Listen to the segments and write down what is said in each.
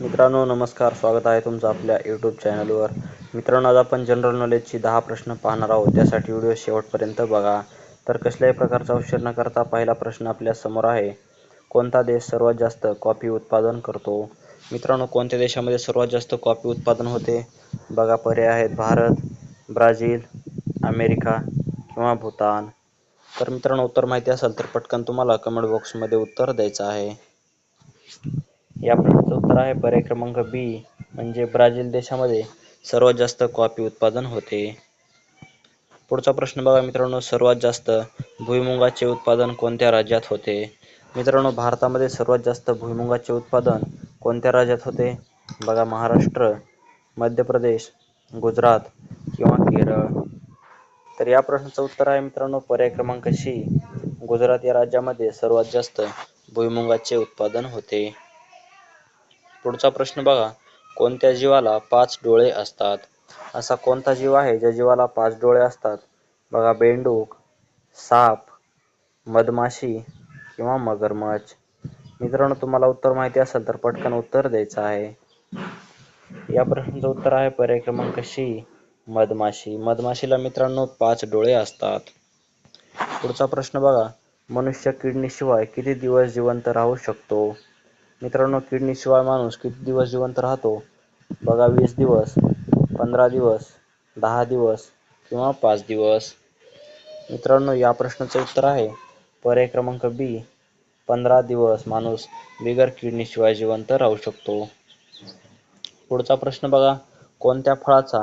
मित्रांनो नमस्कार. स्वागत आहे तुमचं आपल्या यूट्यूब चॅनलवर मित्रांनो आज आपण जनरल नॉलेजची दहा प्रश्न पाहणार आहोत. त्यासाठी व्हिडिओ शेवटपर्यंत बघा. तर कसल्याही प्रकारचा उशीर न करता पहिला प्रश्न आपल्यासमोर आहे. कोणता देश सर्वात जास्त कॉफी उत्पादन करतो? मित्रांनो कोणत्या देशामध्ये सर्वात जास्त कॉफी उत्पादन होते? बघा पर्याय आहेत भारत ब्राझील अमेरिका किंवा भूतान. तर मित्रांनो उत्तर माहिती असेल तर पटकन तुम्हाला कमेंट बॉक्समध्ये उत्तर द्यायचं आहे. या प्रश्नाचं उत्तर आहे पर्याय क्रमांक बी म्हणजे ब्राझील देशामध्ये सर्वात जास्त कॉफी उत्पादन होते. पुढचा प्रश्न बघा मित्रांनो सर्वात जास्त भुईमुगाचे उत्पादन कोणत्या राज्यात होते? मित्रांनो भारतामध्ये सर्वात जास्त भुईमुगाचे उत्पादन कोणत्या राज्यात होते? बघा महाराष्ट्र मध्य प्रदेश गुजरात किंवा केरळ. तर या प्रश्नाचं उत्तर आहे मित्रांनो पर्याय क्रमांक सी गुजरात या राज्यामध्ये सर्वात जास्त भुईमुगाचे उत्पादन होते. पुढचा प्रश्न बघा. कोणत्या जीवाला पाच डोळे असतात? असा कोणता जीव आहे ज्या जीवाला पाच डोळे असतात? बघा बेंडूक साप मधमाशी किंवा मगरमच्छ. मित्रांनो तुम्हाला उत्तर माहिती असेल तर पटकन उत्तर द्यायचं आहे. या प्रश्नाचं उत्तर आहे पर्याय क्रमांक शी मधमाशी. मधमाशीला मित्रांनो पाच डोळे असतात. पुढचा प्रश्न बघा. मनुष्य किडनीशिवाय किती दिवस जिवंत राहू शकतो? मित्रांनो किडनीशिवाय माणूस किती दिवस जिवंत राहतो? बघा वीस दिवस पंधरा दिवस दहा दिवस किंवा पाच दिवस. मित्रांनो या प्रश्नाचं उत्तर आहे पर्याय क्रमांक बी. पंधरा दिवस माणूस बिगर किडनीशिवाय जिवंत राहू शकतो. पुढचा प्रश्न बघा कोणत्या फळाचा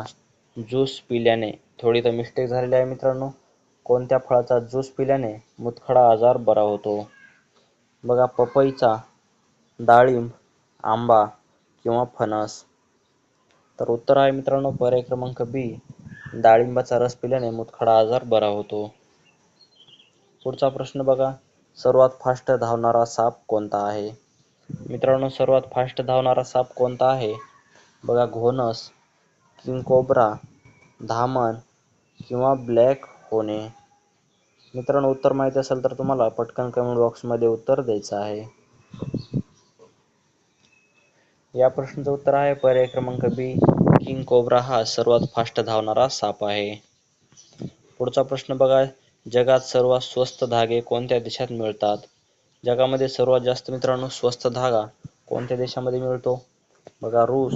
ज्यूस पिल्याने थोडी तर मिस्टेक झालेली आहे मित्रांनो. कोणत्या फळाचा ज्यूस पिल्याने मुतखडा आजार बरा होतो? बघा पपईचा डाळिंब आंबा किंवा फणस. तर उत्तर आहे मित्रांनो पर्याय क्रमांक बी. डाळिंबाचा रस पिल्याने मुतखडा आजार बरा होतो. पुढचा प्रश्न बघा सर्वात फास्ट धावणारा साप कोणता आहे? मित्रांनो सर्वात फास्ट धावणारा साप कोणता आहे? बघा घोणस किंग कोब्रा धामण किंवा ब्लॅक होणे. मित्रांनो उत्तर माहिती असेल तर तुम्हाला पटकन कमेंट बॉक्समध्ये उत्तर द्यायचं आहे. या प्रश्नाचं उत्तर आहे. पर्याय क्रमांक बी किंग कोब्रा हा सर्वात फास्ट धावणारा साप आहे. पुढचा प्रश्न बघा. जगात सर्वात स्वस्त धागे कोणत्या देशात मिळतात? जगामध्ये सर्वात जास्त मित्रांनो स्वस्त धागा कोणत्या देशामध्ये मिळतो? बघा रूस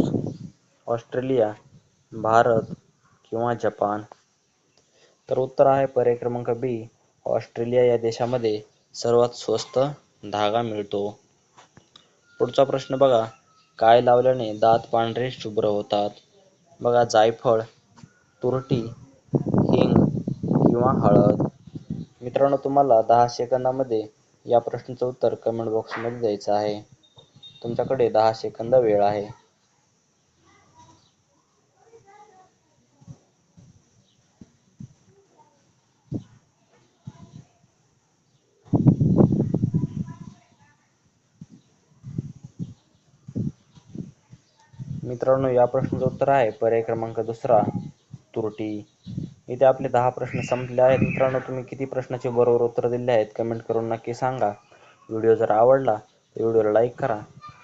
ऑस्ट्रेलिया भारत किंवा जपान. तर उत्तर आहे पर्याय क्रमांक बी. ऑस्ट्रेलिया या देशामध्ये सर्वात स्वस्त धागा मिळतो. पुढचा प्रश्न बघा. काय लावल्याने दात पांढरे शुभ्र होतात. बघा जायफळ तुरटी हिंग किंवा हळद. मित्रांनो तुम्हाला दहा सेकंदामध्ये या प्रश्नाचं उत्तर कमेंट बॉक्समध्ये द्यायचं आहे. तुमच्याकडे दहा सेकंद वेळ आहे. मित्रांनो या प्रश्नाचं उत्तर आहे. पर्याय क्रमांक दुसरा तुरटी. इथे आपले दहा प्रश्न संपले आहेत. मित्रांनो तुम्ही किती प्रश्नाचे बरोबर उत्तर दिले आहेत कमेंट करून नक्की सांगा. व्हिडिओ जर आवडला तर व्हिडिओला लाईक करा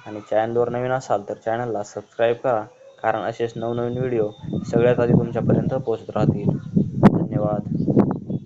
आणि चॅनलवर नवीन असाल तर चॅनलला सबस्क्राईब करा. कारण असेच नवनवीन व्हिडिओ सगळ्यात आधी तुमच्यापर्यंत पोहोचत राहतील. धन्यवाद.